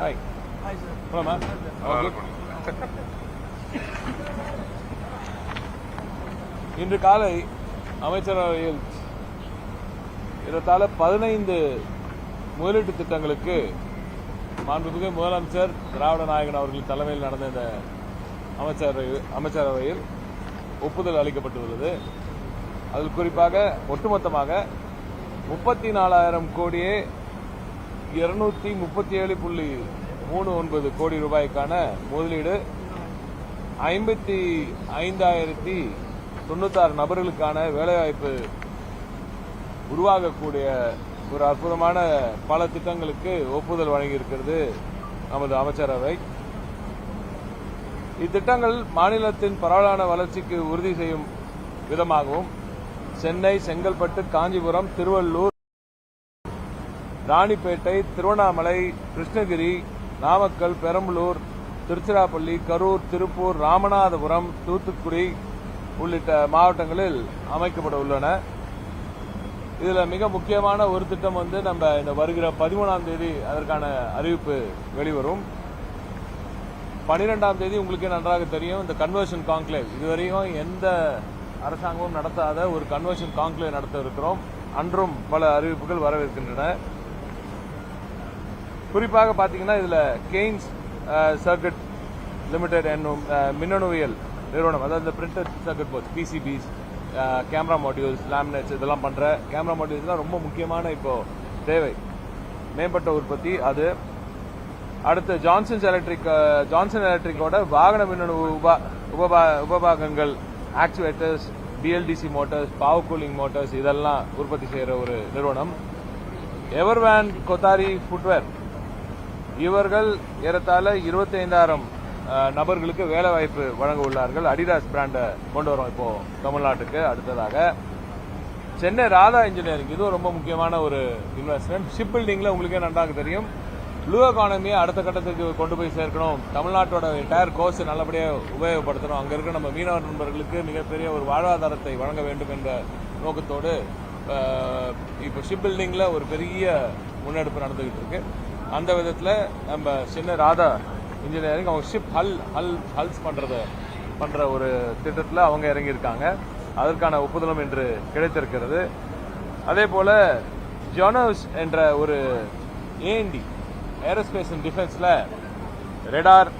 Hi போலாமா இன்று காலை அமைச்சரவையில் இதற்கால பதினைந்து முதலீட்டு திட்டங்களுக்கு மாண்புமிகு முதலமைச்சர் திராவிட நாயகன் அவர்கள் தலைமையில் நடந்த இந்த அமைச்சரவை அமைச்சரவையில் ஒப்புதல் அளிக்கப்பட்டுள்ளது. அதில் குறிப்பாக ஒட்டுமொத்தமாக முப்பத்தி நாலாயிரம் கோடியே இருநூத்தி முப்பத்தி ஏழு புள்ளி மூணு ஒன்பது கோடி ரூபாய்க்கான முதலீடு ஐம்பத்தி ஐந்தாயிரத்தி தொண்ணூத்தாறு நபர்களுக்கான வேலைவாய்ப்பு உருவாகக்கூடிய ஒரு அற்புதமான பல திட்டங்களுக்கு ஒப்புதல் வழங்கியிருக்கிறது நமது அமைச்சரவை இத்திட்டங்கள் மாநிலத்தின் பரவலான வளர்ச்சிக்கு உறுதி செய்யும் விதமாகவும் சென்னை செங்கல்பட்டு காஞ்சிபுரம் திருவள்ளூர் ராணிப்பேட்டை திருவண்ணாமலை கிருஷ்ணகிரி நாமக்கல் பெரம்பலூர் திருச்சிராப்பள்ளி கரூர் திருப்பூர் ராமநாதபுரம் தூத்துக்குடி உள்ளிட்ட மாவட்டங்களில் அமைக்கப்பட உள்ளன. இதில் மிக முக்கியமான ஒரு திட்டம் வந்து நம்ம இந்த வருகிற பதிமூணாம் தேதி அதற்கான அறிவிப்பு வெளிவரும். பனிரெண்டாம் தேதி உங்களுக்கே நன்றாக தெரியும் இந்த கன்வர்ஷன் கான்க்ளேவ் இதுவரையும் எந்த அரசாங்கமும் நடத்தாத ஒரு கன்வர்ஷன் கான்க்ளேவ் நடத்த இருக்கிறோம் அன்றும் பல அறிவிப்புகள் வரவிருக்கின்றன குறிப்பாக பார்த்தீங்கன்னா இதில் கெய்ன்ஸ் சர்க்கிட் லிமிடெட் என்னும் மின்னணுவியல் நிறுவனம் அதாவது இந்த printed circuit boards PCBs camera modules laminates இதெல்லாம் பண்ற. கேமரா மாடியூல்ஸ்லாம் ரொம்ப முக்கியமான இப்போ தேவை. மேம்பட்ட உற்பத்தி அது. அடுத்து ஜான்சன்ஸ் எலக்ட்ரிக் ஜான்சன் எலக்ட்ரிக்கோட வாகன மின்னணு உபா உபபா உபபாகங்கள் actuators BLDC motors power cooling motors இதெல்லாம் உற்பத்தி செய்கிற ஒரு நிறுவனம். எவர்வேன் கொத்தாரி ஃபுட்வேர் இவர்கள் ஏறத்தாழ இருபத்தைந்தாயிரம் நபர்களுக்கு வேலை வாய்ப்பு வழங்க உள்ளார்கள் அடிடாஸ் பிராண்டை கொண்டு வரோம் இப்போ தமிழ்நாட்டுக்கு அடுத்ததாக. சென்னை ராதா இன்ஜினியரிங் இதுவும் ரொம்ப முக்கியமான ஒரு இன்வெஸ்ட்மெண்ட் ஷிப் பில்டிங்ல உங்களுக்கே நன்றாக தெரியும். ப்ளூ எக்கானமியை அடுத்த கட்டத்துக்கு கொண்டு போய் சேர்க்கணும். தமிழ்நாட்டோட டயர் கோர்ஸ் நல்லபடியாக உபயோகப்படுத்தணும். அங்கே இருக்க நம்ம மீனவர் நண்பர்களுக்கு மிகப்பெரிய ஒரு வாழ்வாதாரத்தை வழங்க வேண்டும் என்ற நோக்கத்தோடு இப்போ ஷிப் பில்டிங்கில் ஒரு பெரிய முன்னெடுப்பு நடந்துகிட்டு இருக்கு. அந்த விதத்தில் நம்ம சின்ன ராதா இன்ஜினியரிங் அவங்க ஷிப் ஹல் ஹல் ஹல்ஸ் பண்றத பண்ற ஒரு திட்டத்தில் அவங்க இறங்கியிருக்காங்க. அதற்கான ஒப்புதலும் இன்று கிடைத்திருக்கிறது. அதே போல ஜோனோஸ் என்ற ஒரு ஏஎன்டி aerospace and டிஃபென்ஸில் radar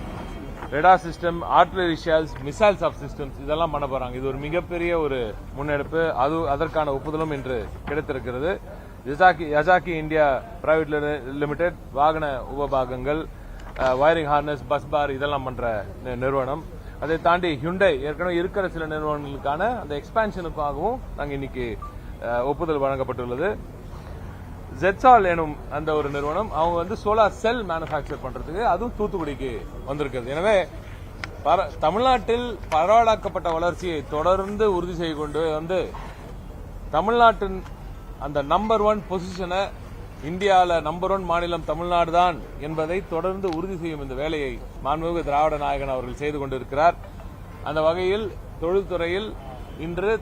radar system artillery shells missiles of systems இதெல்லாம் பண்ண போறாங்க. இது ஒரு மிகப்பெரிய ஒரு முன்னெடுப்பு. அது அதற்கான ஒப்புதலும் இன்று கிடைத்திருக்கிறது. Yazaki Yazaki India private limited வாகன உபபாகங்கள் வயரிங் ஹார்னஸ் பஸ் பார் இதெல்லாம் பண்ற நிறுவனம். அதை தாண்டி ஹுண்டை ஏற்கனவே இருக்கிற சில நிறுவனங்களுக்கான அந்த எக்ஸ்பான்ஷனுக்காகவும் நாங்கள் இன்னைக்கு ஒப்புதல் வழங்கப்பட்டுள்ளது. ஜெட்சால் எனும் அந்த ஒரு நிறுவனம் அவங்க வந்து சோலார் செல் மேனுஃபேக்சர் பண்றதுக்கு அதுவும் தூத்துக்குடிக்கு வந்திருக்கிறது. எனவே பர- தமிழ்நாட்டில் பரவலாக்கப்பட்ட வளர்ச்சியை தொடர்ந்து உறுதி செய்து கொண்டு வந்து தமிழ்நாட்டின் அந்த நம்பர் ஒன் பொசிஷனை இந்தியாவில் நம்பர் ஒன் மாநிலம் தமிழ்நாடு தான் என்பதை தொடர்ந்து உறுதி செய்யும் இந்த வேலையை மாண்புமிகு திராவிட நாயகன் அவர்கள் செய்து கொண்டிருக்கிறார். அந்த வகையில் தொழில்துறையில் இன்று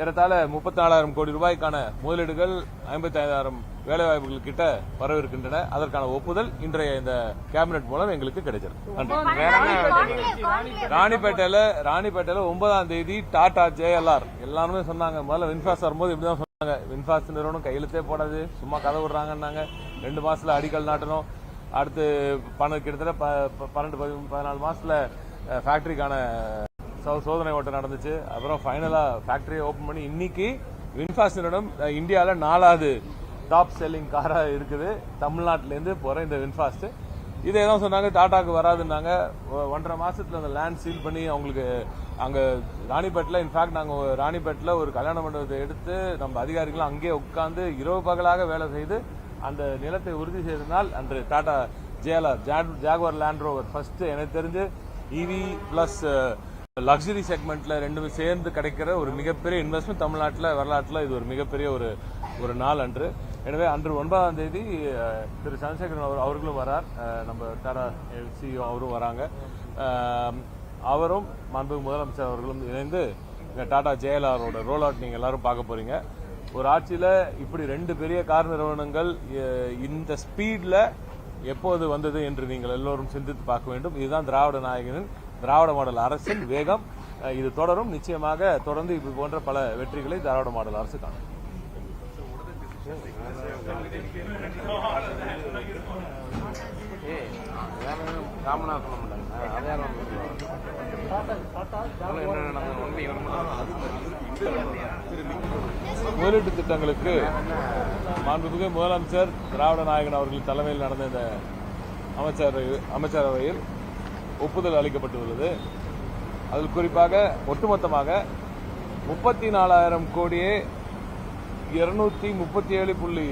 ஏறத்தாழ முப்பத்தி நாலாயிரம் கோடி ரூபாய்க்கான முதலீடுகள் ஐம்பத்தி ஐந்தாயிரம் வேலைவாய்ப்புகள் கிட்ட வரவிருக்கின்றன அதற்கான ஒப்புதல் இன்றைய இந்த கேபினெட் மூலம் எங்களுக்கு கிடைச்சிருக்கு ராணிப்பேட்டையில ராணிப்பேட்டையில ஒன்பதாம் தேதி டாடா ஜேஎல்ஆர் எல்லாருமே சொன்னாங்க முதல்ல வின்ஃபாஸ் வரும்போது இப்படிதான் சொன்னாங்க. வின்ஃபாஸ் நிறுவனம் கையெழுத்தே போடாது. சும்மா கதை விடுறாங்கன்னாங்க. ரெண்டு மாசத்துல அடிக்கல் நாட்டணும். அடுத்து பணம் கிட்டத்தட்ட ப- பன்னெண்டு பதினாலு மாசத்துல ஃபேக்டரிக்கான சோ- சோதனை ஓட்டம் நடந்துச்சு. அப்புறம் ஃபைனலா ஃபேக்டரியை ஓபன் பண்ணி இன்னைக்கு வின்ஃபாஸ் நிறுவனம் இந்தியாவில் நாலாவது டாப் செல்லிங் காரா இருக்குது. தமிழ்நாட்டிலேருந்து போகிற போற இந்த வின்ஃபாஸ்ட் இதே தான் சொன்னாங்க. டாடாக்கு வராதுன்னாங்க. ஒன்றரை மாசத்துல அந்த லேண்ட் சீல் பண்ணி அவங்களுக்கு அங்கே ராணிப்பேட்டில் இன்ஃபேக்ட் நாங்கள் ஒரு ராணிப்பேட்டில் ஒரு கல்யாண மண்டபத்தை எடுத்து நம்ம அதிகாரிகள் அங்கே உட்காந்து இரவு பகலாக வேலை செய்து அந்த நிலத்தை உறுதி செய்தனால் அன்று Tata JLR Jaguar Land Rover first எனக்கு தெரிஞ்சு இவி ப்ளஸ் லக்ஸரி செக்மெண்ட்டில் ரெண்டுமே சேர்ந்து கிடைக்கிற ஒரு மிகப்பெரிய இன்வெஸ்ட்மெண்ட் தமிழ்நாட்டில் வரலாற்றில் இது ஒரு மிகப்பெரிய ஒரு ஒரு நாள் அன்று. எனவே அன்று ஒன்பதாம் தேதி uh, திரு சந்திரசேகரன் அவர் அவர்களும் வரார். Uh, நம்ம டாடா uh, சிஇஓ அவரும் வராங்க. Um, அவரும் மாண்பு முதலமைச்சர் அவர்களும் இணைந்து இந்த டாடா ஜேஎல்ஆரோட ரோல் அவுட் நீங்கள் எல்லாரும் பார்க்க போறீங்க. ஒரு ஆட்சியில் இப்படி ரெண்டு பெரிய கார் நிறுவனங்கள் இந்த ஸ்பீடில் எப்போது வந்தது என்று நீங்கள் எல்லோரும் சிந்தித்து பார்க்க வேண்டும். இதுதான் திராவிட நாயகனின் திராவிட மாடல் அரசின் வேகம். இது தொடரும். நிச்சயமாக தொடர்ந்து இது போன்ற பல வெற்றிகளை திராவிட மாடல் அரசு காணும். ஏய் முதலீட்டு திட்டங்களுக்கு மாண்புமிகு முதலமைச்சர் திராவிட நாயகன் அவர்கள் தலைமையில் நடந்த இந்த அமைச்சரவை அமைச்சரவையில் ஒப்புதல் அளிக்கப்பட்டுள்ளது. அதில் குறிப்பாக ஒட்டுமொத்தமாக முப்பத்தி நாலாயிரம் கோடியே இருநூத்தி முப்பத்தி ஏழு புள்ளி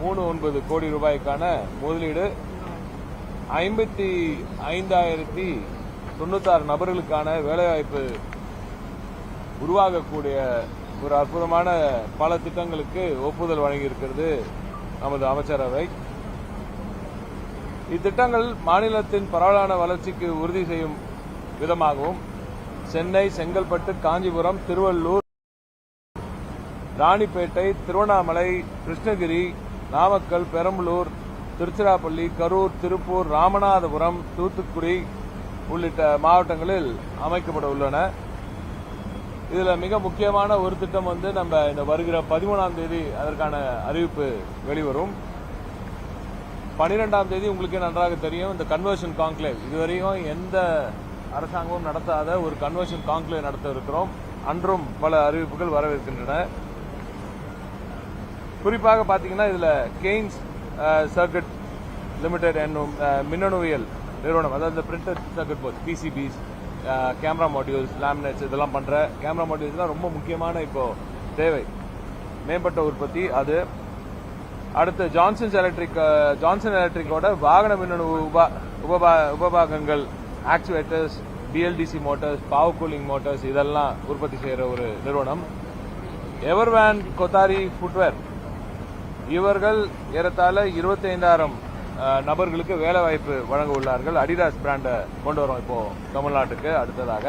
மூணு ஒன்பது கோடி ரூபாய்க்கான முதலீடு ஐம்பத்தி ஐந்தாயிரத்தி தொண்ணூத்தாறு நபர்களுக்கான வேலைவாய்ப்பு உருவாகக்கூடிய ஒரு அற்புதமான பல திட்டங்களுக்கு ஒப்புதல் வழங்கியிருக்கிறது நமது அமைச்சரவை இத்திட்டங்கள் மாநிலத்தின் பரவலான வளர்ச்சிக்கு உறுதி செய்யும் விதமாகவும் சென்னை செங்கல்பட்டு காஞ்சிபுரம் திருவள்ளூர் ராணிப்பேட்டை திருவண்ணாமலை கிருஷ்ணகிரி நாமக்கல் பெரம்பலூர் திருச்சிராப்பள்ளி கரூர் திருப்பூர் ராமநாதபுரம் தூத்துக்குடி உள்ளிட்ட மாவட்டங்களில் அமைக்கப்பட உள்ளன. இதில் மிக முக்கியமான ஒரு திட்டம் வந்து நம்ம இந்த வருகிற பதிமூணாம் தேதி அதற்கான அறிவிப்பு வெளிவரும். பனிரெண்டாம் தேதி உங்களுக்கே நன்றாக தெரியும் இந்த கன்வர்ஷன் கான்க்ளேவ் இதுவரையும் எந்த அரசாங்கமும் நடத்தாத ஒரு கன்வர்ஷன் கான்க்ளேவ் நடத்த இருக்கிறோம். அன்றும் பல அறிவிப்புகள் வரவிருக்கின்றன. குறிப்பாக பார்த்தீங்கன்னா இதில் கெய்ன்ஸ் சர்க்கிட் லிமிடெட் என்னும் மின்னணுவியல் நிறுவனம் அதாவது இந்த printed circuit board PCBs camera modules laminates இதெல்லாம் பண்ணுற கேமரா மாடியூல்ஸ்லாம் ரொம்ப முக்கியமான இப்போ தேவை. மேம்பட்ட உற்பத்தி அது அடுத்து ஜான்சன்ஸ் எலக்ட்ரிக் ஜான்சன் எலக்ட்ரிக்கோட வாகன மின்னணு உபா உபபா உபபாகங்கள் actuators BLDC motors power cooling motors இதெல்லாம் உற்பத்தி செய்கிற ஒரு நிறுவனம். எவர்வேன் கொத்தாரி ஃபுட்வேர் இவர்கள் ஏறத்தாழ இருபத்தைந்தாயிரம் நபர்களுக்கு வேலை வாய்ப்பு வழங்க உள்ளார்கள். அடிடாஸ் பிராண்டை கொண்டு வரோம் இப்போ தமிழ்நாட்டுக்கு அடுத்ததாக.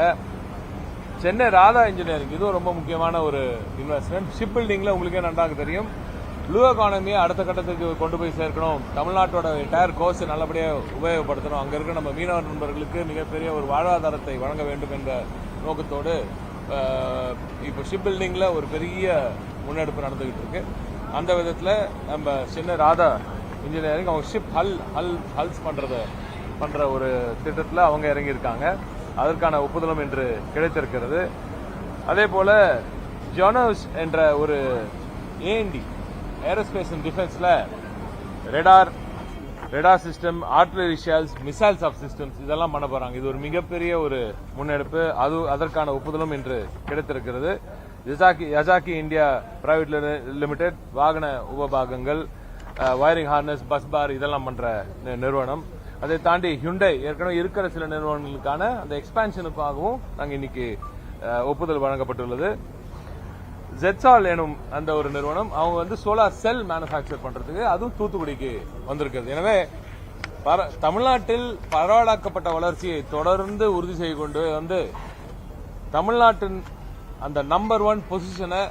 சென்னை ராதா இன்ஜினியரிங் இதுவும் ரொம்ப முக்கியமான ஒரு இன்வெஸ்ட்மெண்ட் ஷிப் பில்டிங்ல உங்களுக்கே நன்றாக தெரியும். ப்ளூ எக்கானமியை அடுத்த கட்டத்துக்கு கொண்டு போய் சேர்க்கணும். தமிழ்நாட்டோட டயர் கோர்ஸ் நல்லபடியாக உபயோகப்படுத்தணும். அங்கே இருக்க நம்ம மீனவர் நண்பர்களுக்கு மிகப்பெரிய ஒரு வாழ்வாதாரத்தை வழங்க வேண்டும் என்ற நோக்கத்தோடு இப்போ ஷிப் பில்டிங்கில் ஒரு பெரிய முன்னெடுப்பு நடந்துகிட்டு இருக்கு. அந்த விதத்தில் நம்ம சென்னை ராதா இன்ஜினியரிங் அவங்க ஷிப் ஹல் ஹல் ஹல்ஸ் பண்றத பண்ற ஒரு திட்டத்தில் அவங்க இறங்கியிருக்காங்க. அதற்கான ஒப்புதலும் இன்று கிடைத்திருக்கிறது. அதே போல ஜோனோஸ் என்ற ஒரு ஏஎன்டி aerospace and டிஃபென்ஸ்ல radar radar system artillery shells missiles of systems இதெல்லாம் பண்ண போறாங்க. இது ஒரு மிகப்பெரிய ஒரு முன்னெடுப்பு. அது அதற்கான ஒப்புதலும் இன்று கிடைத்திருக்கிறது. Yazaki Yazaki India private limited வாகன உபபாகங்கள் வயரிங் ஹார்னஸ் பஸ் பார் இதெல்லாம் பண்ற நிறுவனம். அதை தாண்டி ஹியுண்டை ஏற்கனவே இருக்கிற சில நிறுவனங்களுக்கான அந்த எக்ஸ்பான்ஷனுக்காகவும் நாங்கள் இன்னைக்கு ஒப்புதல் வழங்கப்பட்டுள்ளது. ஜெட்சால் எனும் அந்த ஒரு நிறுவனம் அவங்க வந்து சோலார் செல் மேனுஃபேக்சர் பண்றதுக்கு அதுவும் தூத்துக்குடிக்கு வந்திருக்கிறது. எனவே பர- தமிழ்நாட்டில் பரவலாக்கப்பட்ட வளர்ச்சியை தொடர்ந்து உறுதி செய்து கொண்டு வந்து தமிழ்நாட்டின் அந்த நம்பர் ஒன் பொசிஷனை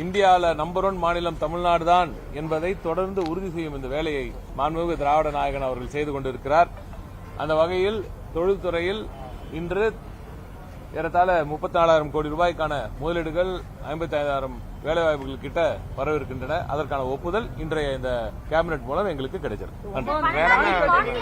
இந்தியாவில் நம்பர் ஒன் மாநிலம் தமிழ்நாடு தான் என்பதை தொடர்ந்து உறுதி செய்யும் இந்த வேலையை மாண்புமிகு திராவிட நாயகன் அவர்கள் செய்து கொண்டிருக்கிறார். அந்த வகையில் தொழில்துறையில் இன்று ஏறத்தாழ முப்பத்தி நாலாயிரம் கோடி ரூபாய்க்கான முதலீடுகள் ஐம்பத்தி ஐந்தாயிரம் வேலைவாய்ப்புகள் கிட்ட வரவிருக்கின்றன. அதற்கான ஒப்புதல் இன்றைய இந்த கேபினெட் மூலம் எங்களுக்கு கிடைச்சிருக்கு நன்றி.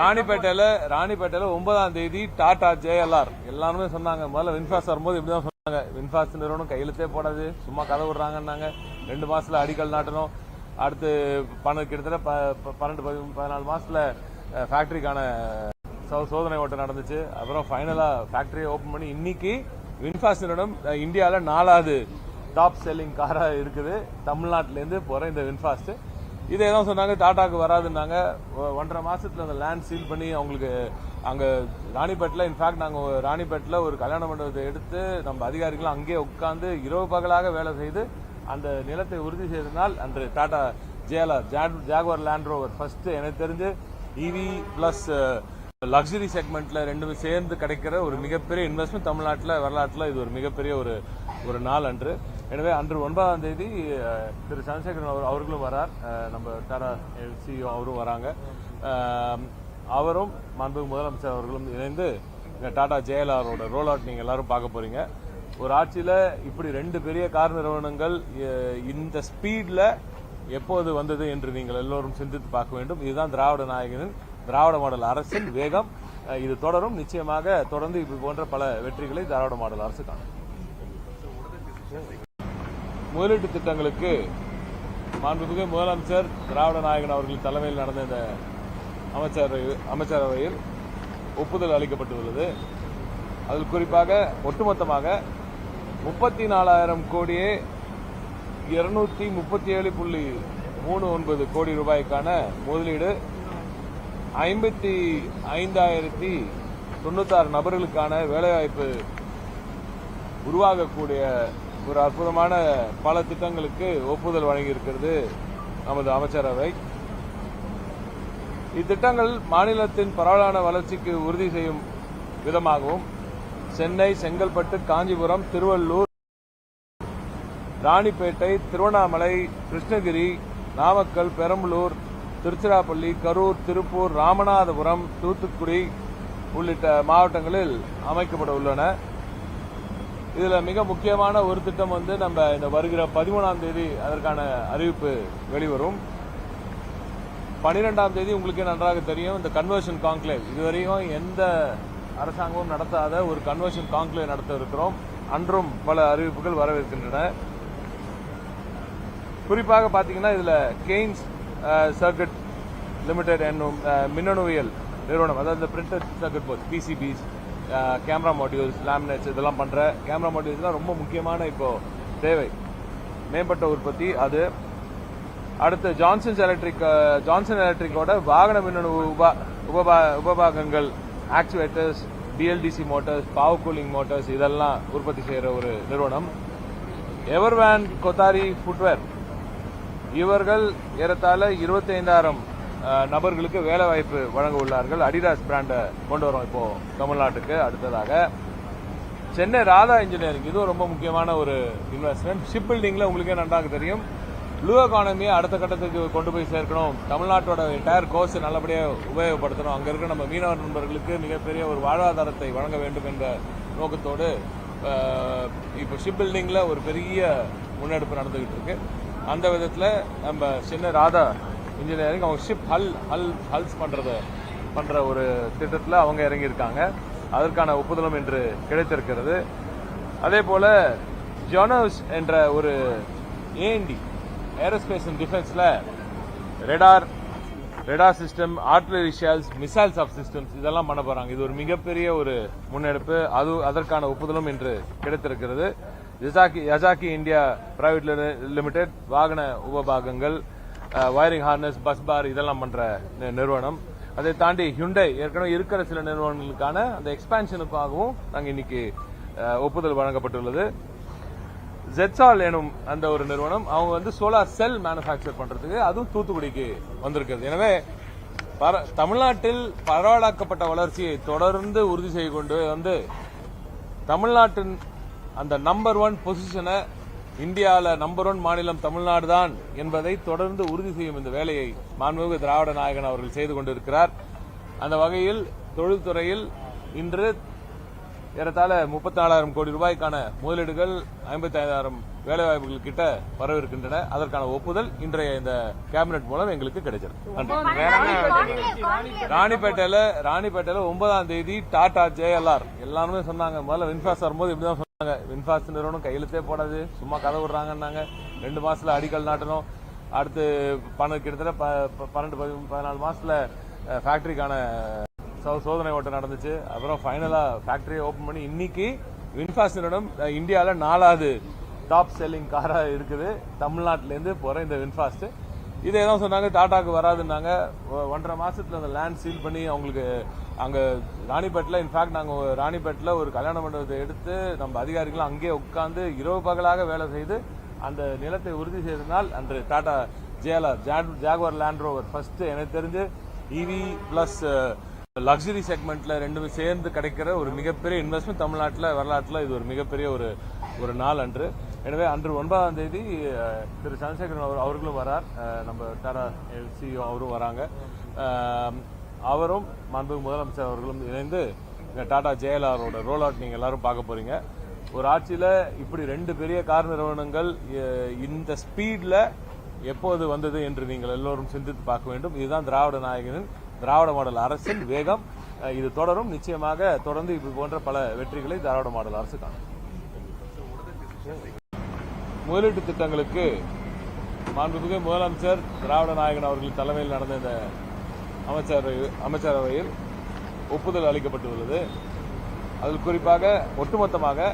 ராணிப்பேட்டையில ராணிப்பேட்டையில ஒன்பதாம் தேதி டாடா ஜேஎல்ஆர் எல்லாருமே சொன்னாங்க முதல்ல வின்ஃபாஸ் வரும்போது இப்படிதான் சொன்னாங்க. வின்ஃபாஸ் நிறுவனம் கையெழுத்தே போடாது. சும்மா கதை விடுறாங்கன்னாங்க. ரெண்டு மாசத்துல அடிக்கல் நாட்டணும். அடுத்து பன்னெண்டு கிட்டத்தட்ட ப- ப- பன்னெண்டு பதி- பதினாலு மாசத்துல ஃபேக்டரிக்கான சோ- சோதனை ஓட்டம் நடந்துச்சு. அப்புறம் ஃபைனலா ஃபேக்டரியை ஓபன் பண்ணி இன்னைக்கு வின்ஃபாஸ் நிறுவனம் இந்தியாவில் நாலாவது டாப் செல்லிங் காரா இருக்குது. தமிழ்நாட்டிலேருந்து போற இந்த வின்ஃபாஸ்ட் இதே தான் சொன்னாங்க டாடாக்கு வராதுன்னாங்க. ஒன்றரை மாசத்துல அந்த லேண்ட் சீல் பண்ணி அவங்களுக்கு அங்க ராணிப்பேட்டில் இன்ஃபேக்ட் நாங்க ஒரு ராணிப்பேட்டில் ஒரு கல்யாண மண்டபத்தை எடுத்து நம்ம அதிகாரிகளும் அங்கேயே உட்காந்து இரவு பகலாக வேலை செய்து அந்த நிலத்தை உறுதி செய்தனால் அன்று Tata JLR Jaguar Land Rover first எனக்கு தெரிஞ்சு இவி பிளஸ் லக்ஸரி செக்மெண்ட்ல ரெண்டுமே சேர்ந்து கிடைக்கிற ஒரு மிகப்பெரிய இன்வெஸ்ட்மெண்ட் தமிழ்நாட்டில் வரலாற்றில் இது ஒரு மிகப்பெரிய ஒரு ஒரு நாள் அன்று. எனவே அன்று ஒன்பதாம் தேதி திரு சந்திரசேகரன் அவர் அவர்களும் வரார். நம்ம தாரா சிஇஓ அவரும் வராங்க. அவரும் மாண்பு முதலமைச்சர் அவர்களும் இணைந்து இந்த டாடா ஜெயலலாரோட ரோல் அவுட் நீங்கள் எல்லாரும் பார்க்க போறீங்க. ஒரு ஆட்சியில் இப்படி ரெண்டு பெரிய கார் நிறுவனங்கள் இந்த ஸ்பீடில் எப்போது வந்தது என்று நீங்கள் எல்லோரும் சிந்தித்து பார்க்க வேண்டும். இதுதான் திராவிட நாயகனின் திராவிட மாடல் அரசின் வேகம். இது தொடரும். நிச்சயமாக தொடர்ந்து இது போன்ற பல வெற்றிகளை திராவிட மாடல் அரசு காணும். முதலீட்டு திட்டங்களுக்கு மாண்புமிகு முதலமைச்சர் திராவிட நாயகன் அவர்கள் தலைமையில் நடந்த இந்த அமைச்சரவை அமைச்சரவையில் ஒப்புதல் அளிக்கப்பட்டுள்ளது. அதில் குறிப்பாக ஒட்டுமொத்தமாக முப்பத்தி நாலாயிரம் கோடியே இருநூத்தி முப்பத்தி ஏழு புள்ளி மூணு ஒன்பது கோடி ரூபாய்க்கான முதலீடு ஐம்பத்தி ஐந்தாயிரத்தி தொண்ணூத்தாறு நபர்களுக்கான வேலைவாய்ப்பு உருவாகக்கூடிய ஒரு அற்புதமான பல திட்டங்களுக்கு ஒப்புதல் வழங்கியிருக்கிறது நமது அமைச்சரவை இத்திட்டங்கள் மாநிலத்தின் பரவலான வளர்ச்சிக்கு உறுதி செய்யும் விதமாகவும் சென்னை செங்கல்பட்டு காஞ்சிபுரம் திருவள்ளூர் ராணிப்பேட்டை திருவண்ணாமலை கிருஷ்ணகிரி நாமக்கல் பெரம்பலூர் திருச்சிராப்பள்ளி கரூர் திருப்பூர் ராமநாதபுரம் தூத்துக்குடி உள்ளிட்ட மாவட்டங்களில் அமைக்கப்பட உள்ளன. இதுல மிக முக்கியமான ஒரு திட்டம் வந்து நம்ம இந்த வருகிற பதிமூணாம் தேதி அதற்கான அறிவிப்பு வெளிவரும். பனிரெண்டாம் தேதி உங்களுக்கே நன்றாக தெரியும் இந்த கன்வர்ஷன் கான்க்ளேவ் இதுவரையும் எந்த அரசாங்கமும் நடத்தாத ஒரு கன்வர்ஷன் கான்க்ளேவ் நடத்த இருக்கிறோம் அன்றும் பல அறிவிப்புகள் வரவிருக்கின்றன குறிப்பாக பார்த்தீங்கன்னா இதுல கெய்ன்ஸ் சர்க்கிட் லிமிடெட் என்னும் மின்னணுவியல் நிறுவனம் அதாவது இந்த printed circuit board PCBs camera modules laminates இதெல்லாம் பண்ணுற கேமரா மாடியூல்ஸ்லாம் ரொம்ப முக்கியமான இப்போ தேவை. மேம்பட்ட உற்பத்தி அது. அடுத்து ஜான்சன்ஸ் எலக்ட்ரிக் ஜான்சன் எலக்ட்ரிக்கோட வாகன மின்னணு உபா உபபா உபபாகங்கள் actuators BLDC motors power cooling motors இதெல்லாம் உற்பத்தி செய்கிற ஒரு நிறுவனம். எவர்வேன் கொத்தாரி ஃபுட்வேர் இவர்கள் ஏறத்தாழ இருபத்தைந்தாயிரம் நபர்களுக்கு வேலை வாய்ப்பு வழங்க உள்ளார்கள் அடிடாஸ் பிராண்டை கொண்டு வரோம் இப்போ தமிழ்நாட்டுக்கு அடுத்ததாக. சென்னை ராதா இன்ஜினியரிங் இதுவும் ரொம்ப முக்கியமான ஒரு இன்வெஸ்ட்மெண்ட் ஷிப் பில்டிங்ல உங்களுக்கே நன்றாக தெரியும். ப்ளூ எக்கானமியை அடுத்த கட்டத்துக்கு கொண்டு போய் சேர்க்கணும். தமிழ்நாட்டோட டயர் கோர்ஸ் நல்லபடியாக உபயோகப்படுத்தணும். அங்கே இருக்க நம்ம மீனவர் நண்பர்களுக்கு மிகப்பெரிய ஒரு வாழ்வாதாரத்தை வழங்க வேண்டும் என்ற நோக்கத்தோடு இப்போ ஷிப் பில்டிங்கில் ஒரு பெரிய முன்னெடுப்பு நடந்துகிட்டு இருக்கு. அந்த விதத்தில் நம்ம சின்ன ராதா இன்ஜினியரிங் அவங்க ஷிப் ஹல் ஹல் ஹல்ஸ் பண்ணுறது பண்ணுற ஒரு திட்டத்தில் அவங்க இறங்கியிருக்காங்க. அதற்கான ஒப்புதலும் இன்று கிடைத்திருக்கிறது. அதே போல ஜோனோஸ் என்ற ஒரு ஏஎன்டி aerospace and டிஃபென்ஸில் radar radar system artillery shells missiles of systems இதெல்லாம் பண்ண போகிறாங்க இது ஒரு மிகப்பெரிய ஒரு முன்னெடுப்பு. அது அதற்கான ஒப்புதலும் இன்று கிடைத்திருக்கிறது. Yazaki Yazaki India private limited வாகன உபபாகங்கள் வயரிங் ஹார்னஸ் பஸ் பார் இதெல்லாம் பண்ற நிறுவனம். அதை தாண்டி ஹுண்டை ஏற்கனவே இருக்கிற சில நிறுவனங்களுக்கான அந்த எக்ஸ்பான்ஷனுக்காகவும் நாங்கள் இன்னைக்கு ஒப்புதல் வழங்கப்பட்டுள்ளது. ஜெட்சால் எனும் அந்த ஒரு நிறுவனம் அவங்க வந்து சோலார் செல் மேனுஃபேக்சர் பண்றதுக்கு அதுவும் தூத்துக்குடிக்கு வந்திருக்கிறது எனவே பர- தமிழ்நாட்டில் பரவலாக்கப்பட்ட வளர்ச்சியை தொடர்ந்து உறுதி செய்து கொண்டு வந்து தமிழ்நாட்டின் அந்த நம்பர் ஒன் பொசிஷனை இந்தியாவில் நம்பர் ஒன் மாநிலம் தமிழ்நாடு தான் என்பதை தொடர்ந்து உறுதி செய்யும் இந்த வேலையை மாண்புமிகு திராவிட நாயகன் அவர்கள் செய்து கொண்டிருக்கிறார். அந்த வகையில் தொழில்துறையில் இன்று ஏறத்தாழ முப்பத்தி நாலாயிரம் கோடி ரூபாய்க்கான முதலீடுகள் ஐம்பத்தி ஐந்தாயிரம் வேலைவாய்ப்புகள் கிட்ட வரவிருக்கின்றன. அதற்கான ஒப்புதல் இன்றைய இந்த கேபினெட் மூலம் எங்களுக்கு கிடைச்சது நன்றி. ராணிப்பேட்டையில ராணிப்பேட்டையில ஒன்பதாம் தேதி டாடா ஜேஎல்ஆர் எல்லாருமே சொன்னாங்க. முதல்ல வின்ஃபாஸ் வரும்போது இப்படிதான் சொன்னாங்க. வின்ஃபாஸ் நிறுவனம் கையெழுத்தே போடாது. சும்மா கதை விடுறாங்கன்னாங்க. ரெண்டு மாசத்துல அடிக்கல் நாட்டணும். அடுத்து பன்னெண்டு கிட்டத்தட்ட ப- ப- பன்னெண்டு பதி- பதினாலு மாசத்துல ஃபேக்டரிக்கான சோ- சோதனை ஓட்டம் நடந்துச்சு. அப்புறம் ஃபைனலா ஃபேக்டரியை ஓபன் பண்ணி இன்னைக்கு வின்ஃபாஸ் நிறுவனம் இந்தியாவில் நாலாவது டாப் செல்லிங் காரா இருக்குது. தமிழ்நாட்டிலேருந்து போற இந்த வின்ஃபாஸ்ட் இதே தான் சொன்னாங்க. டாடாக்கு வராதுன்னாங்க. ஒன்றரை மாசத்துல அந்த லேண்ட் சீல் பண்ணி அவங்களுக்கு அங்கே ராணிபேட்டில் இன்ஃபேக்ட் நாங்கள் ஒரு ஒரு கல்யாண மண்டபத்தை எடுத்து நம்ம அதிகாரிகள் அங்கேயே உட்காந்து இரவு பகலாக வேலை செய்து அந்த நிலத்தை உறுதி செய்தனால் அன்று Tata JLR Jaguar Land Rover first எனக்கு தெரிஞ்சு இவி பிளஸ் லக்ஸரி செக்மெண்ட்ல ரெண்டுமே சேர்ந்து கிடைக்கிற ஒரு மிகப்பெரிய இன்வெஸ்ட்மெண்ட் தமிழ்நாட்டில் வரலாற்றில் இது ஒரு மிகப்பெரிய ஒரு ஒரு நாள் அன்று. எனவே அன்று ஒன்பதாம் தேதி uh, திரு சந்திரசேகரன் அவர் அவர்களும் வரார். Uh, நம்ம டாடா uh, சிஇஓ அவரும் வராங்க. Um, அவரும் மாண்பு முதலமைச்சர் அவர்களும் இணைந்து இந்த டாடா ஜேஎல்ஆரோட ரோல் அவுட் நீங்க எல்லாரும் பார்க்க போறீங்க. ஒரு ஆட்சியில் இப்படி ரெண்டு பெரிய கார் நிறுவனங்கள் இந்த ஸ்பீடில் எப்போது வந்தது என்று நீங்கள் எல்லோரும் சிந்தித்து பார்க்க வேண்டும். இதுதான் திராவிட நாயகனின் திராவிட மாடல் அரசின் வேகம். இது தொடரும். நிச்சயமாக தொடர்ந்து இது போன்ற பல வெற்றிகளை திராவிட மாடல் அரசு காணும். முதலீட்டு திட்டங்களுக்கு மாண்புமிகு முதலமைச்சர் திராவிட நாயகன் அவர்கள் தலைமையில் நடந்த இந்த அமைச்சரவை அமைச்சரவையில் ஒப்புதல் அளிக்கப்பட்டுள்ளது. அதில் குறிப்பாக ஒட்டுமொத்தமாக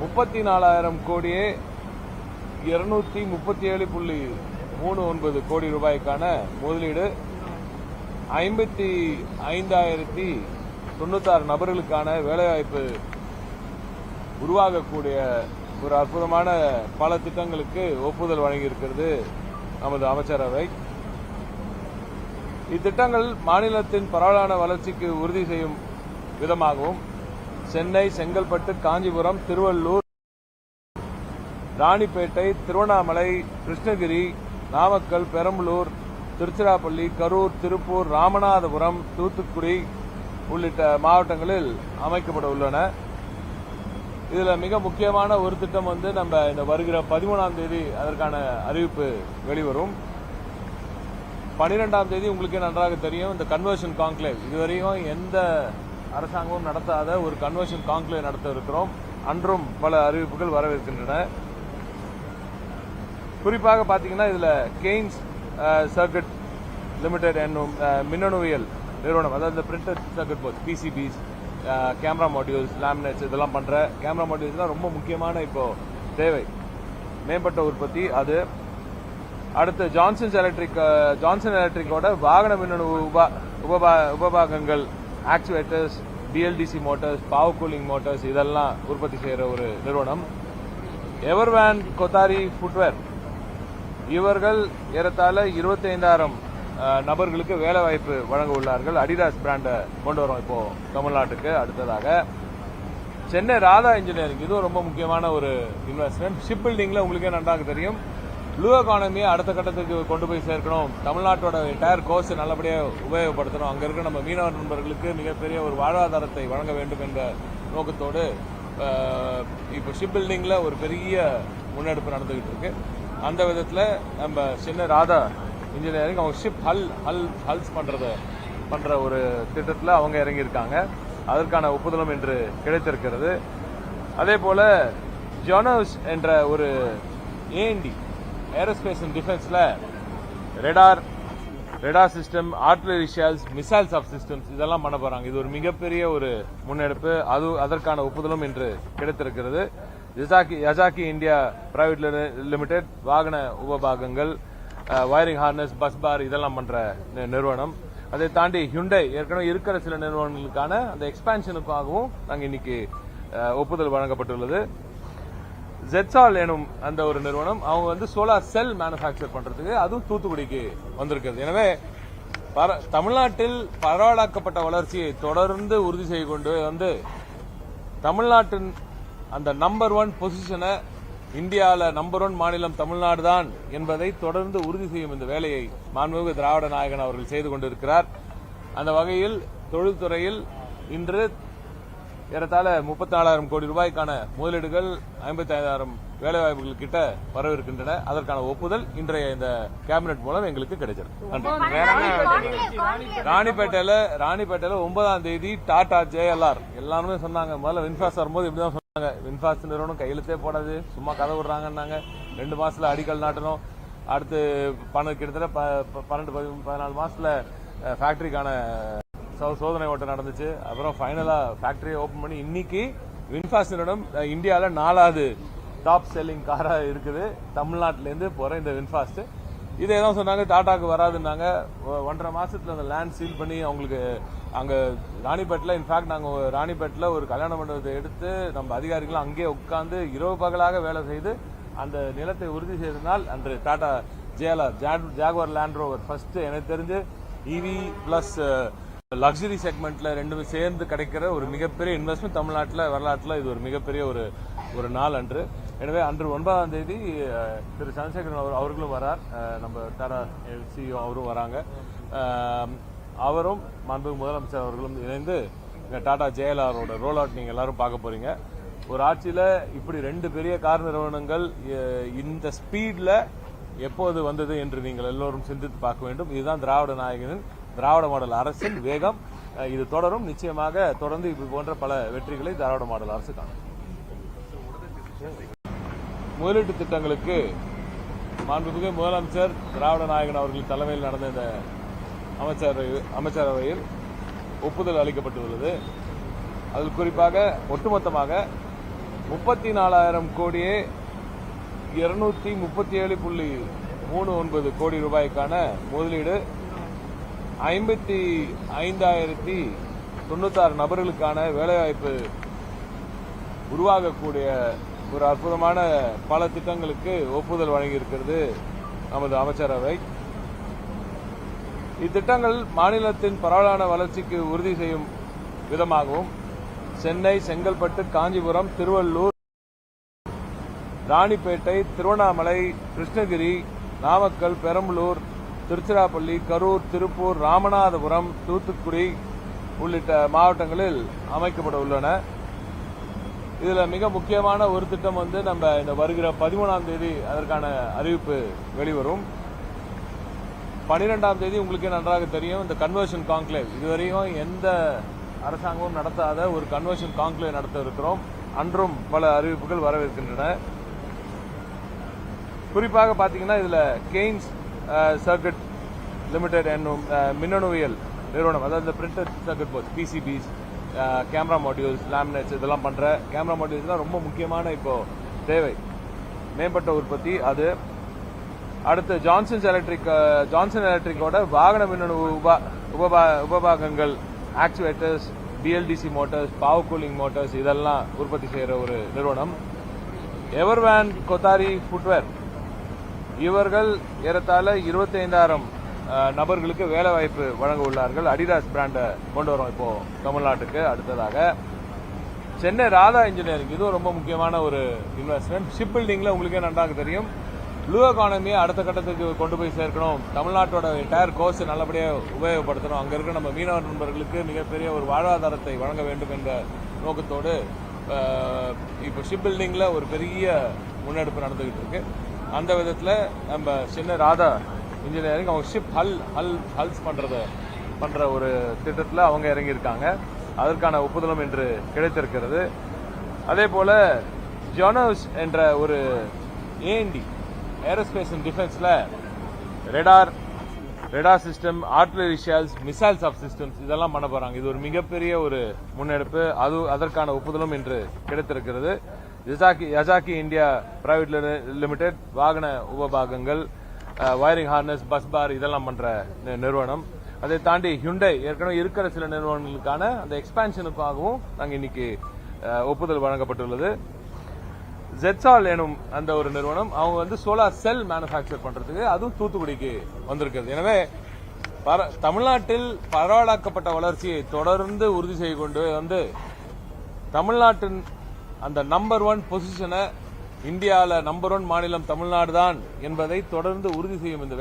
முப்பத்தி நாலாயிரம் கோடியே இருநூத்தி முப்பத்தி ஏழு புள்ளி மூணு ஒன்பது கோடி ரூபாய்க்கான முதலீடு ஐம்பத்தி ஐந்தாயிரத்தி தொண்ணூத்தாறு நபர்களுக்கான வேலைவாய்ப்பு உருவாகக்கூடிய ஒரு அற்புதமான பல திட்டங்களுக்கு ஒப்புதல் வழங்கியிருக்கிறது நமது அமைச்சரவை. இத்திட்டங்கள் மாநிலத்தின் பரவலான வளர்ச்சிக்கு உறுதி செய்யும் விதமாகவும் சென்னை செங்கல்பட்டு காஞ்சிபுரம் திருவள்ளூர் ராணிப்பேட்டை திருவண்ணாமலை கிருஷ்ணகிரி நாமக்கல் பெரம்பலூர் திருச்சிராப்பள்ளி கரூர் திருப்பூர் ராமநாதபுரம் தூத்துக்குடி உள்ளிட்ட மாவட்டங்களில் அமைக்கப்பட உள்ளன. இதில் மிக முக்கியமான ஒரு திட்டம் வந்து நம்ம இந்த வருகிற பதிமூணாம் தேதி அதற்கான அறிவிப்பு வெளிவரும். பன்னிரெண்டாம் தேதி உங்களுக்கே நன்றாக தெரியும் இந்த கன்வர்ஷன் கான்க்ளேவ் இதுவரையும் எந்த அரசாங்கமும் நடத்தாத ஒரு கன்வர்ஷன் கான்க்ளேவ் நடத்த இருக்கிறோம் அன்றும் பல அறிவிப்புகள் வரவிருக்கின்றன குறிப்பாக பார்த்தீங்கன்னா இதில் கெய்ன்ஸ் சர்க்கிட் லிமிடெட் என்னும் மின்னணுவியல் நிறுவனம் அதாவது இந்த printed circuit board PCBs camera modules laminates இதெல்லாம் பண்ணுற கேமரா மாடியூல்ஸ்லாம் ரொம்ப முக்கியமான இப்போ தேவை. மேம்பட்ட உற்பத்தி அது அடுத்து ஜான்சன்ஸ் எலக்ட்ரிக் ஜான்சன் எலக்ட்ரிக்கோட வாகன மின்னணு உபா உபபா உபபாகங்கள் actuators BLDC motors power cooling motors இதெல்லாம் உற்பத்தி செய்கிற ஒரு நிறுவனம். எவர்வேன் கொத்தாரி ஃபுட்வேர் இவர்கள் ஏறத்தாழ இருபத்தைந்தாயிரம் நபர்களுக்கு வேலை வாய்ப்பு வழங்க உள்ளார்கள். அடிடாஸ் பிராண்டை கொண்டு வரோம் இப்போ தமிழ்நாட்டுக்கு அடுத்ததாக. சென்னை ராதா இன்ஜினியரிங் இதுவும் ரொம்ப முக்கியமான ஒரு இன்வெஸ்ட்மெண்ட் ஷிப் பில்டிங்ல உங்களுக்கே நன்றாக தெரியும். ப்ளூ எக்கானமியை அடுத்த கட்டத்துக்கு கொண்டு போய் சேர்க்கணும். தமிழ்நாட்டோட டயர் கோர்ஸ் நல்லபடியாக உபயோகப்படுத்தணும். அங்கே இருக்க நம்ம மீனவ நண்பர்களுக்கு மிகப்பெரிய ஒரு வாழ்வாதாரத்தை வழங்க வேண்டும் என்ற நோக்கத்தோடு இப்போ ஷிப் பில்டிங்கில் ஒரு பெரிய முன்னெடுப்பு நடந்துகிட்டு இருக்கு. அந்த விதத்தில் நம்ம சின்ன ராதா இன்ஜினியரிங் அவங்க ஷிப் ஹல் ஹல் ஹல்ஸ் பண்ணுறத பண்ணுற ஒரு திட்டத்தில் அவங்க இறங்கியிருக்காங்க. அதற்கான ஒப்புதலும் இன்று கிடைத்திருக்கிறது. அதே போல் ஜோனோஸ் என்ற ஒரு ஏஎன்டி aerospace and டிஃபென்ஸில் radar radar system artillery shells missile sub systems இதெல்லாம் பண்ண போகிறாங்க இது ஒரு மிகப்பெரிய ஒரு முன்னெடுப்பு. அது அதற்கான ஒப்புதலும் இன்று கிடைத்திருக்கிறது. Yazaki Yazaki India private limited வாகன உபபாகங்கள் வயரிங் ஹார்னஸ் பஸ் பார் இதெல்லாம் பண்ணுற நிறுவனம். அதை தாண்டி ஹுண்டை ஏற்கனவே இருக்கிற சில நிறுவனங்களுக்கான அந்த எக்ஸ்பான்ஷனுக்காகவும் நாங்கள் இன்னைக்கு ஒப்புதல் வழங்கப்பட்டுள்ளது. ஜெட்சால் எனும் அந்த ஒரு நிறுவனம் அவங்க வந்து சோலார் செல் மேனுஃபேக்சர் பண்றதுக்கு அதுவும் தூத்துக்குடிக்கு வந்திருக்கிறது எனவே பர- தமிழ்நாட்டில் பரவலாக்கப்பட்ட வளர்ச்சியை தொடர்ந்து உறுதி செய்து கொண்டு வந்து தமிழ்நாட்டின் அந்த நம்பர் ஒன் பொசிஷனை இந்தியாவில் நம்பர் ஒன் மாநிலம் தமிழ்நாடு தான் என்பதை தொடர்ந்து உறுதி செய்யும் இந்த வேலையை மாண்புமிகு திராவிட நாயகன் அவர்கள் செய்து கொண்டிருக்கிறார். அந்த வகையில் தொழில்துறையில் இன்று ஏறத்தாழ முப்பத்தி நாலாயிரம் கோடி ரூபாய்க்கான முதலீடுகள் ஐம்பத்தி ஐந்தாயிரம் வேலைவாய்ப்புகள் கிட்ட வரவிருக்கின்றன அதற்கான ஒப்புதல் இன்றைய இந்த கேபினெட் மூலம் எங்களுக்கு கிடைச்சிருக்கு. நன்றி. ராணிப்பேட்டையில ராணிப்பேட்டையில ஒன்பதாம் தேதி டாடா ஜேஎல்ஆர் எல்லாருமே சொன்னாங்க. முதல்ல வின்ஃபாஸ் வரும்போது இப்படிதான் சொன்னாங்க. வின்ஃபாஸ் நிறுவனம் கையெழுத்தே போடாது. சும்மா கதை விடுறாங்கன்னாங்க. ரெண்டு மாசத்துல அடிக்கல் நாட்டணும். அடுத்து பன்னெண்டு கிட்டத்தட்ட ப- ப- பன்னெண்டு பதினாலு மாசத்துல ஃபேக்டரிக்கான சோதனை ஓட்டம் நடந்துச்சு. அப்புறம் ஃபைனலாக ஃபேக்டரியை ஓப்பன் பண்ணி இன்னைக்கு வின்ஃபாஸ் நிறுவனம் இந்தியாவில் நாலாவது டாப் செல்லிங் காராக இருக்குது. தமிழ்நாட்டிலேருந்து போகிற இந்த வின்ஃபாஸ்ட் இதே தான் சொன்னாங்க டாட்டாக்கு வராதுன்னாங்க. ஒன்றரை மாதத்தில் அந்த லேண்ட் சீல் பண்ணி அவங்களுக்கு அங்கே ராணிப்பேட்டில் இன்ஃபேக்ட் நாங்கள் ஒரு ராணிப்பேட்டில் ஒரு கல்யாண மண்டபத்தை எடுத்து நம்ம அதிகாரிகளும் அங்கேயே உட்காந்து இரவு பகலாக வேலை செய்து அந்த நிலத்தை உறுதி செய்தனால் அன்று Tata Jag Jaguar Land Rover first எனக்கு தெரிஞ்சு இவி ப்ளஸ் லக்ஸரி செக்மெண்ட்ல ரெண்டுமே சேர்ந்து கிடைக்கிற ஒரு மிகப்பெரிய இன்வெஸ்ட்மெண்ட் தமிழ்நாட்டில் வரலாற்றில் இது ஒரு மிகப்பெரிய ஒரு ஒரு நாள் அன்று. எனவே அன்று ஒன்பதாம் தேதி திரு சந்திரசேகரன் அவர் அவர்களும் வரார். நம்ம டாடா சிஇஓ அவரும் வராங்க. அவரும் மாண்பு முதலமைச்சர் அவர்களும் இணைந்து இந்த டாடா ஜேஎல்ஆரோட ரோல் அவுட் நீங்கள் எல்லாரும் பார்க்க போறீங்க. ஒரு ஆட்சியில் இப்படி ரெண்டு பெரிய கார் நிறுவனங்கள் இந்த ஸ்பீடில் எப்போது வந்தது என்று நீங்கள் எல்லோரும் சிந்தித்து பார்க்க வேண்டும். இதுதான் திராவிட நாயகனின் திராவிட மாடல் அரசின் வேகம் இது தொடரும். நிச்சயமாக தொடர்ந்து இது போன்ற பல வெற்றிகளை திராவிட மாடல் அரசு காணும். முதலீட்டு திட்டங்களுக்கு மாண்புமிகு முதலமைச்சர் திராவிட நாயகன் அவர்களின் தலைமையில் நடந்த இந்த அமைச்சரவை அமைச்சரவையில் ஒப்புதல் அளிக்கப்பட்டுள்ளது. அதில் குறிப்பாக ஒட்டுமொத்தமாக முப்பத்தி நாலாயிரம் கோடியே இருநூத்தி முப்பத்தி ஏழு புள்ளி மூணு ஒன்பது கோடி ரூபாய்க்கான முதலீடு ஐம்பத்தி ஐந்தாயிரத்தி தொண்ணூத்தாறு நபர்களுக்கான வேலைவாய்ப்பு உருவாகக்கூடிய ஒரு அற்புதமான பல திட்டங்களுக்கு ஒப்புதல் வழங்கியிருக்கிறது நமது அமைச்சரவை இத்திட்டங்கள் மாநிலத்தின் பரவலான வளர்ச்சிக்கு உறுதி செய்யும் விதமாகவும் சென்னை செங்கல்பட்டு காஞ்சிபுரம் திருவள்ளூர் ராணிப்பேட்டை திருவண்ணாமலை கிருஷ்ணகிரி நாமக்கல் பெரம்பலூர் திருச்சிராப்பள்ளி கரூர் திருப்பூர் ராமநாதபுரம் தூத்துக்குடி உள்ளிட்ட மாவட்டங்களில் அமைக்கப்பட உள்ளன. இதில் மிக முக்கியமான ஒரு திட்டம் வந்து நம்ம இந்த வருகிற பதிமூணாம் தேதி அதற்கான அறிவிப்பு வெளிவரும். பனிரெண்டாம் தேதி உங்களுக்கே நன்றாக தெரியும் இந்த கன்வர்ஷன் கான்க்ளேவ் இதுவரையும் எந்த அரசாங்கமும் நடத்தாத ஒரு கன்வர்ஷன் கான்க்ளேவ் நடத்த இருக்கிறோம். அன்றும் பல அறிவிப்புகள் வரவிருக்கின்றன. குறிப்பாக பார்த்தீங்கன்னா இதில் கெய்ன்ஸ் சர்க்கிட் லிமிடெட் என்னும் மின்னணுவியல் நிறுவனம் அதாவது இந்த printed circuit boards PCBs camera modules laminates இதெல்லாம் பண்ணுற கேமரா மாடியூல்ஸ் தான் ரொம்ப முக்கியமான இப்போ தேவை. மேம்பட்ட உற்பத்தி அது. அடுத்து ஜான்சன்ஸ் எலக்ட்ரிக் ஜான்சன் எலக்ட்ரிக்கோட வாகன மின்னணு உபா உபபா உபபாகங்கள் actuators BLDC motors power cooling motors இதெல்லாம் உற்பத்தி செய்கிற ஒரு நிறுவனம். எவர்வேன் கொத்தாரி ஃபுட்வேர் இவர்கள் ஏறத்தாழ இருபத்தி ஐந்தாயிரம் நபர்களுக்கு வேலை வாய்ப்பு வழங்க உள்ளார்கள் அடிடாஸ் பிராண்டை கொண்டு வரோம் இப்போ தமிழ்நாட்டுக்கு. அடுத்ததாக சென்னை ராதா இன்ஜினியரிங் இதுவும் ரொம்ப முக்கியமான ஒரு இன்வெஸ்ட்மெண்ட் ஷிப் பில்டிங்ல உங்களுக்கே நன்றாக தெரியும். ப்ளூ எக்கானமியை அடுத்த கட்டத்துக்கு கொண்டு போய் சேர்க்கணும். தமிழ்நாட்டோட டயர் கோர்ஸ் நல்லபடியாக உபயோகப்படுத்தணும். அங்கே இருக்க நம்ம மீனவர் நண்பர்களுக்கு மிகப்பெரிய ஒரு வாழ்வாதாரத்தை வழங்க வேண்டும் என்ற நோக்கத்தோடு இப்போ ஷிப் பில்டிங்கில் ஒரு பெரிய முன்னெடுப்பு நடந்துகிட்டு இருக்கு. அந்த விதத்தில் நம்ம சின்ன ராதா இன்ஜினியரிங் அவங்க ஷிப் ஹல் ஹல் ஹல்ஸ் பண்றத பண்ணுற ஒரு திட்டத்தில் அவங்க இறங்கியிருக்காங்க. அதற்கான ஒப்புதலும் இன்று கிடைத்திருக்கிறது. அதே போல் ஜோனோஸ் என்ற ஒரு ஏஎன்டி aerospace and டிஃபென்ஸில் radar radar system artillery shells missiles of systems இதெல்லாம் பண்ண போகிறாங்க இது ஒரு மிகப்பெரிய ஒரு முன்னெடுப்பு. அது அதற்கான ஒப்புதலும் இன்று கிடைத்திருக்கிறது. Yazaki Yazaki India private limited வாகன உபபாகங்கள் வயரிங் ஹார்னஸ் பஸ் பார் இதெல்லாம் பண்ற நிறுவனம். அதை தாண்டி ஹுண்டை ஏற்கனவே இருக்கிற சில நிறுவனங்களுக்கான அந்த எக்ஸ்பான்ஷனுக்காகவும் நாங்கள் இன்னைக்கு ஒப்புதல் வழங்கப்பட்டுள்ளது. ஜெட்சால் எனும் அந்த ஒரு நிறுவனம் அவங்க வந்து சோலார் செல் மேனுஃபேக்சர் பண்றதுக்கு அதுவும் தூத்துக்குடிக்கு வந்திருக்கிறது எனவே பர- தமிழ்நாட்டில் பரவலாக்கப்பட்ட வளர்ச்சியை தொடர்ந்து உறுதி செய்து கொண்டு வந்து தமிழ்நாட்டின் அந்த நம்பர் ஒன் பொசிஷனை இந்தியாவில் நம்பர் ஒன் மாநிலம் தமிழ்நாடு தான் என்பதை தொடர்ந்து உறுதி செய்யும் இந்த